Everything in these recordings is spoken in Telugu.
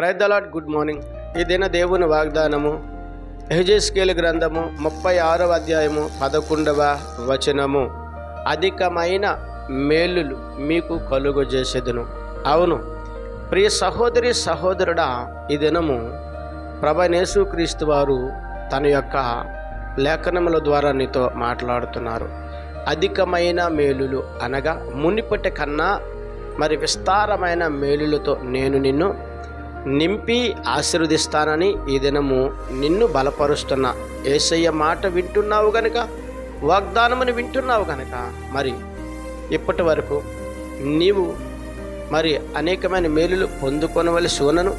ప్రైదలాట్ గుడ్ మార్నింగ్ ఈ దిన దేవుని వాగ్దానము ఎహజేస్కేల్ గ్రంథము ముప్పై ఆరవ అధ్యాయము పదకొండవ వచనము. అధికమైన మేలులు మీకు కలుగు అవును ప్రియ సహోదరి సహోదరుడా ఈ దినము ప్రభనేసు క్రీస్తు వారు తన యొక్క లేఖనముల ద్వారా నీతో మాట్లాడుతున్నారు. అధికమైన మేలులు అనగా మునిపటి కన్నా మరి విస్తారమైన మేలులతో నేను నిన్ను నింపి ఆశీర్వదిస్తానని ఈ దినము నిన్ను బలపరుస్తున్న ఏసయ్య మాట వింటున్నావు గనుక వాగ్దానముని వింటున్నావు గనుక మరి ఇప్పటి వరకు నీవు మరి అనేకమైన మేలులు పొందుకొనవలసి ఉన్నను.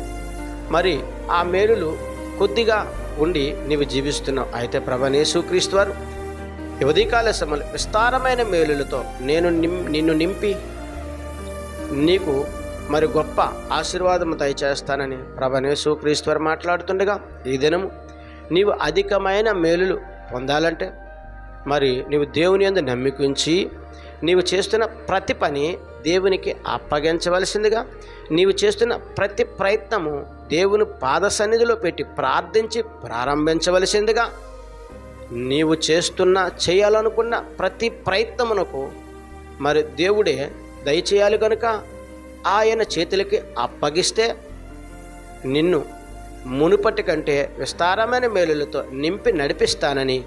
మరి ఆ మేలులు కొద్దిగా ఉండి నీవు జీవిస్తున్నావు. అయితే ప్రభనేసు క్రీస్తు వారు యువదీకాల ఉదయకాల విస్తారమైన మేలులతో నేను నిం నిన్ను నింపి నీకు మరి గొప్ప ఆశీర్వాదము దయచేస్తానని ప్రభనేసు క్రీశ్వర్ మాట్లాడుతుండగా ఈ దినము నీవు అధికమైన మేలులు పొందాలంటే మరి నీవు దేవుని యందు నమ్మికుంచి నీవు చేస్తున్న ప్రతి పని దేవునికి అప్పగించవలసిందిగా నీవు చేస్తున్న ప్రతి ప్రయత్నము దేవుని పాద సన్నిధిలో పెట్టి ప్రార్థించి ప్రారంభించవలసిందిగా నీవు చేస్తున్న చేయాలనుకున్న ప్రతి ప్రయత్నమునకు మరి దేవుడే దయచేయాలి కనుక ఆయన చేతులకి అప్పగిస్తే నిన్ను మునుపటి కంటే విస్తారమైన మేలులతో నింపి నడిపిస్తానని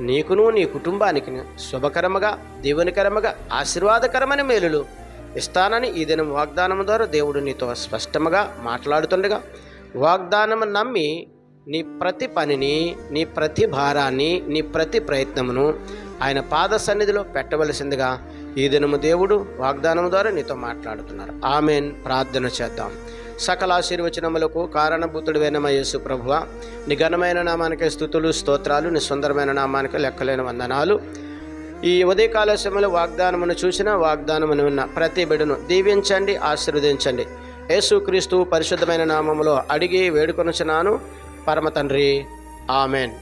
నీకును నీ కుటుంబానికి శుభకరముగా దీవెనికరముగా ఆశీర్వాదకరమైన మేలులు ఇస్తానని ఈ దినం వాగ్దానం ద్వారా దేవుడు నీతో స్పష్టముగా మాట్లాడుతుండగా వాగ్దానము నమ్మి నీ ప్రతి పనిని నీ ప్రతి భారాన్ని నీ ప్రతి ప్రయత్నమును ఆయన పాద సన్నిధిలో పెట్టవలసిందిగా ఈ దినము దేవుడు వాగ్దానం ద్వారా నీతో మాట్లాడుతున్నారు. ఆమెన్. ప్రార్థన చేద్దాం. సకల ఆశీర్వచనములకు కారణభూతుడివైన మా యేసు ప్రభువ నీ ఘనమైన నామానికి స్థుతులు స్తోత్రాలు నీ సుందరమైన నామానికి లెక్కలేని వందనాలు. ఈ ఉదయకాల సమయంలో వాగ్దానమును చూసిన వాగ్దానమును విన్న ప్రతి బిడను దీవించండి ఆశీర్వదించండి. యేసుక్రీస్తు పరిశుద్ధమైన నామములో అడిగి వేడుకొనుచున్నాను. పరమ తండ్రి ఆమెన్.